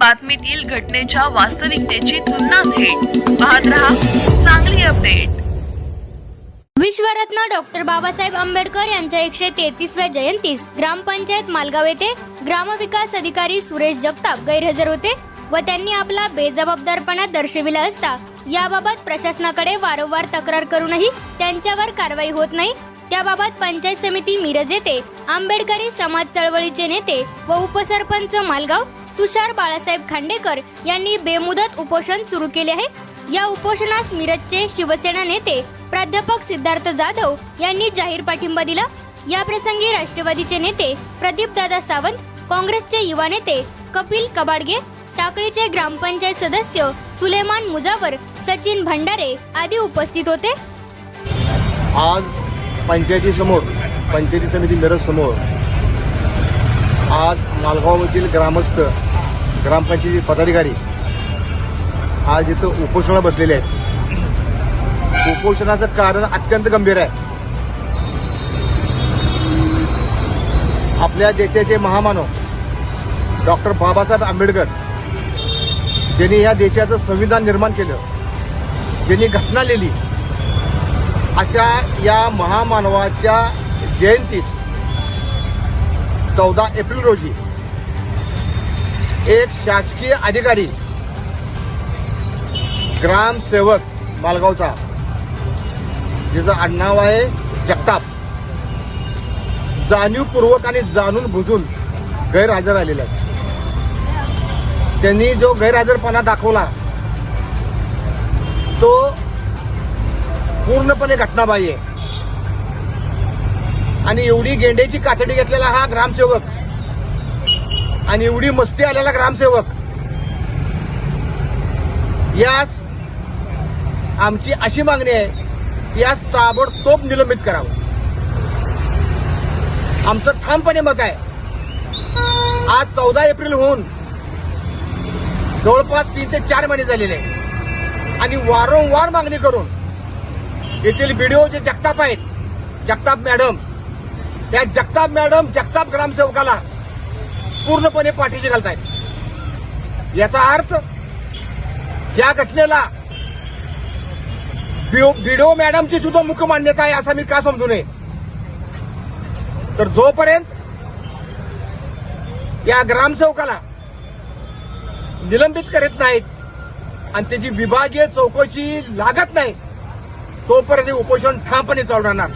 बातमीतील घटनेच्या वास्तविकतेची तुलना थेट. पाहत रहा चांगली अपडेट. विश्वरत्न डॉक्टर बाबासाहेब आंबेडकर यांच्या एकशे तेहतीसव्या जयंतीस ग्रामपंचायत मालगाव येथे ग्रामविकास अधिकारी सुरेश जगताप गैरहजर होते व त्यांनी आपला बेजबाबदारपणा दर्शविला असता याबाबत प्रशासनाकडे वारंवार तक्रार करूनही त्यांच्यावर कारवाई होत नाही. त्याबाबत पंचायत समिती मिरज येथे आंबेडकरी समाज चळवळीचे नेते व उपसरपंच मालगाव तुषार बाळासाहेब खांडेकर यांनी बेमुदत उपोषण सुरू केले आहे. या उपोषणास मिरजचे शिवसेना नेते प्राध्यापक सिद्धार्थ जाधव यांनी जाहीर पाठिंबा दिला. या प्रसंगी राष्ट्रवादीचे नेते प्रदीपदादा सावंत काँग्रेसचे युवा नेते कपिल कबाडगे टाकळीचे ग्रामपंचायत सदस्य सुलेमान मुजावर सचिन भंडारे आदी उपस्थित होते. आज पंचायतीसमोर पंचायती समिती मिरज समोर आज मालगावमधील ग्रामस्थ ग्रामपंचायती पदाधिकारी आज इथं उपोषणाला बसलेले आहेत. उपोषणाचं कारण अत्यंत गंभीर आहे. आपल्या देशाचे महामानव डॉक्टर बाबासाहेब आंबेडकर ज्यांनी या देशाचं संविधान निर्माण केलं ज्यांनी घटना लिहिली अशा या महामानवाच्या जयंतीस चौदा एप्रिल रोजी एक शासकीय अधिकारी ग्रामसेवक मालगावचा. ज्याचं आडनाव आहे जगताप. जाणीवपूर्वक आणि जाणून बुजून गैरहजर आलेला आहे त्यांनी जो गैरहजरपणा दाखवला तो पूर्णपणे घटनाबाह्य आहे. आणि एवढी गेंड्याची कातडी घेतलेला हा ग्रामसेवक आणि एवढी मस्ती आलेला ग्रामसेवक. यास आमची अशी मागणी आहे की यास ताबडतोब निलंबित करावं. आमचं ठामपणे मत आहे. आज चौदा एप्रिल होऊन जवळपास तीन ते चार महिने झालेले आणि वारंवार मागणी करून येथील बीडीओ जे जगताप आहेत जगताप मॅडम त्या जगताप मॅडम जगताप ग्रामसेवकाला पूर्णपणे पाठीशी घालतायत. याचा अर्थ या घटनेला बीडीओ मॅडमची सुद्धा मुख्य मान्यता आहे असं मी का समजू नये? तर जोपर्यंत या ग्रामसेवकाला निलंबित करत नाहीत आणि त्याची विभागीय चौकशी लागत नाही तोपर्यंत उपोषण ठामपणे चालू राहणार.